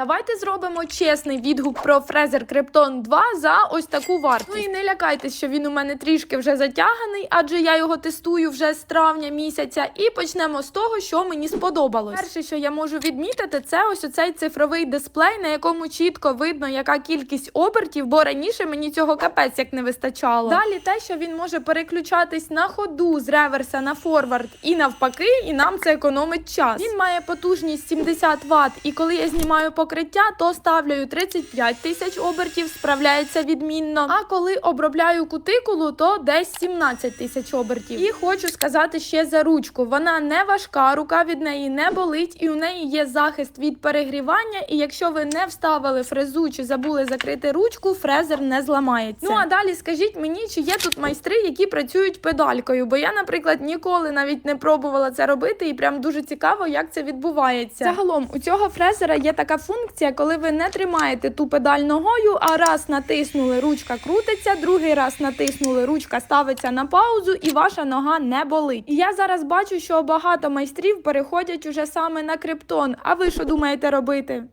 Давайте зробимо чесний відгук про фрезер Криптон 2 за ось таку вартість. Ну і не лякайтесь, що він у мене трішки вже затяганий, адже я його тестую вже з травня місяця. І почнемо з того, що мені сподобалось. Перше, що я можу відмітити, це ось оцей цифровий дисплей, на якому чітко видно, яка кількість обертів, бо раніше мені цього капець як не вистачало. Далі те, що він може переключатись на ходу з реверса на форвард і навпаки, і нам це економить час. Він має потужність 70 Вт, і коли я знімаю покриття, то ставлю 35 тисяч обертів, справляється відмінно. А коли обробляю кутикулу, то десь 17 тисяч обертів. І хочу сказати ще за ручку. Вона не важка, рука від неї не болить, і у неї є захист від перегрівання. І якщо ви не вставили фрезу чи забули закрити ручку, фрезер не зламається. Ну а далі скажіть мені, чи є тут майстри, які працюють педалькою? Бо я, наприклад, ніколи навіть не пробувала це робити, і прям дуже цікаво, як це відбувається. Загалом у цього фрезера є така функція, коли ви не тримаєте ту педаль ногою, а раз натиснули, ручка крутиться, другий раз натиснули, ручка ставиться на паузу, і ваша нога не болить. І я зараз бачу, що багато майстрів переходять уже саме на криптон. А ви що думаєте робити?